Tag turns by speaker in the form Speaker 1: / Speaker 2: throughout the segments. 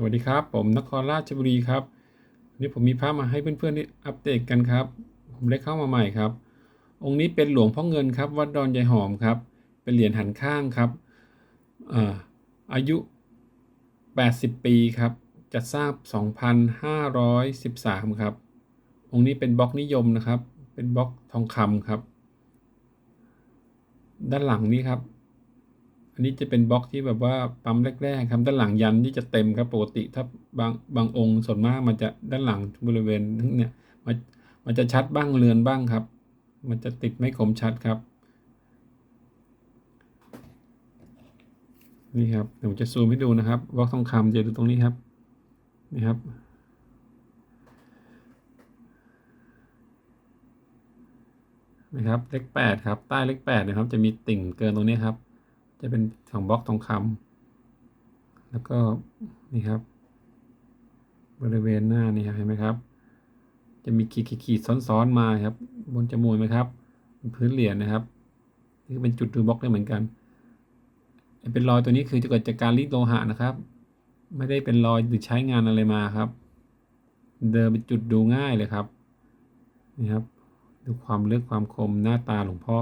Speaker 1: สวัสดีครับ ผมนครราชบุรีครับนนี้ผมมีภาพมาให้เพื่อนๆได้อัปเดตกันครับ ผมได้เข้ามาใหม่ครับ องค์นี้เป็นหลวงพ่อเงินครับ วัดดอนยายหอมครับ เป็นเหรียญหันข้างครับอาอายุ 80 ปีครับ จัดสร้าง 2,513 ครับ องค์นี้เป็นบล็อกนิยมนะครับ เป็นบล็อกทองคำครับ ด้านหลังนี้ครับ อันนี้จะเป็นบล็อกที่แบบว่าปั๊มแรกๆครับด้านหลังยันที่จะเต็มครับปกติถ้าบางบางองค์ส่วนมากมันจะด้านหลังบริเวณเนี่ยมันมันจะชัดบ้างเลือนบ้างครับ มันจะติดไม่คมชัดครับ นี่ครับเดี๋ยวผมจะซูมให้ดูนะครับบล็อกทองคำจะดูตรงนี้ครับนี่ครับนะครับเลขแปดครับใต้เลขแปดนะครับ จะมีติ่งเกินตรงนี้ครับ จะเป็นของบล็อกทองคำแล้วก็นี่ครับ บริเวณหน้านี่ครับเห็นไหมครับ จะมีขีดขีดซ้อนๆมาครับ บนจมูกไหมครับพื้นเหรียญนะครับนี่เป็นจุดดูบล็อกได้เหมือนกันเป็นรอยตัวนี้คือจะเกิดจากการรีดโลหะนะครับ ไม่ได้เป็นรอยหรือใช้งานอะไรมาครับ เดินเป็นจุดดูง่ายเลยครับนี่ครับ ดูความลึกความคมหน้าตาหลวงพ่อ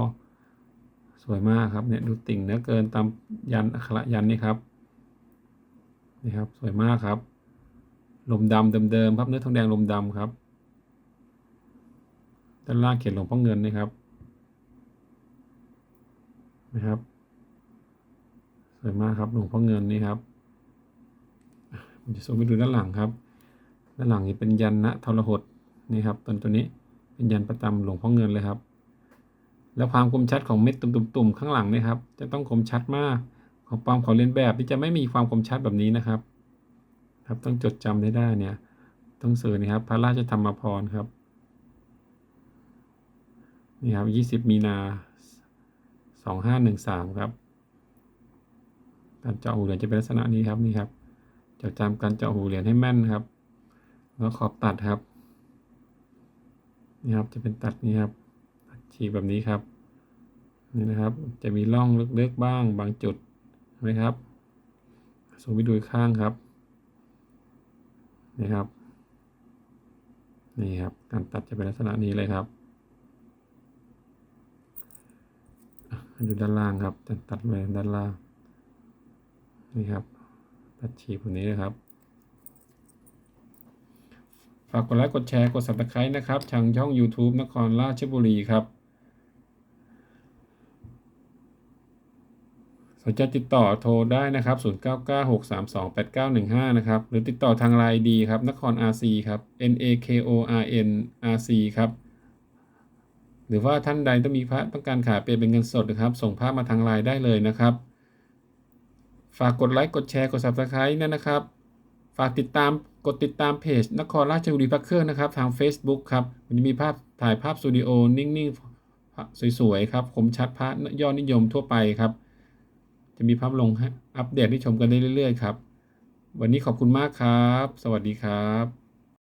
Speaker 1: วยมากครับเนี่ยดูติ่งเนื้อเกินตามยันอักขระยันนี่ครับนี่ครับสวยมากครับ ลมดำเดิมๆครับเนื้อทองแดงลมดำครับด้านล่างเขียนหลวงพ่อเงินนะครับนะครับสวยมากครับหลวงพ่อเงินนี่ครับผมจะซูมไปดูด้านหลังครับ ด้านหลังนี้เป็นยันนะทรหดนี่ครับตัวตัวนี้เป็นยันประจำหลวงพ่อเงินเลยครับ แล้วความคมชัดของเม็ดตุ่มๆข้างหลังนี่ครับ จะต้องคมชัดมาก ของปลอมของเลียนแบบที่จะไม่มีความคมชัดแบบนี้นะครับ ครับต้องจดจำได้ได้เนี่ย ต้องสื่อนี่ครับ พระราชธรรมพรครับนี่ครับยี่สิบมีนาสองห้าหนึ่งสามครับการเจาะหูเหรียญจะเป็นลักษณะนี้ครับนี่ครับจดจำการเจาะหูเหรียญให้แม่นครับ แล้วขอบตัดครับนี่ครับจะเป็นตัดนี้ครับ ฉีกแบบนี้ครับ นี่นะครับ จะมีร่องลึกๆบ้างบางจุดนะครับสูงไปดูข้างครับนี่ครับนี่ครับ การตัดจะเป็นลักษณะนี้เลยครับดูด้านล่างครับตัดเลยด้านล่างนี่ครับ ตัดฉีกแบบนี้นะครับฝากกดไลค์กดแชร์กด subscribe นะครับทางช่อง YouTube นครราชบุรีครับ นใจติดต่อโทรได้นะครับ 0996328915 นะครับ หรือติดต่อทางไลน์ดีครับ นคร RC ครับ N A K O R N R C ครับ หรือว่าท่านใดต้องมีพระต้องการขายเปรย์เป็นเงินสดนะครับ ส่งภาพมาทางไลน์ได้เลยนะครับ ฝากกดไลค์ กดแชร์ กด subscribe นั่นนะครับ ฝากติดตาม กดติดตามเพจ นครราชบุรีพักเครื่องนะครับ ทาง Facebook ครับ มันจะมีภาพถ่ายภาพสตูดิโอนิ่งๆ สวยๆ ครับ คมชัดพระยอดนิยมทั่วไปครับ จะมีภาพลงอัปเดตให้ชมกันได้เรื่อยๆครับ วันนี้ขอบคุณมากครับ สวัสดีครับ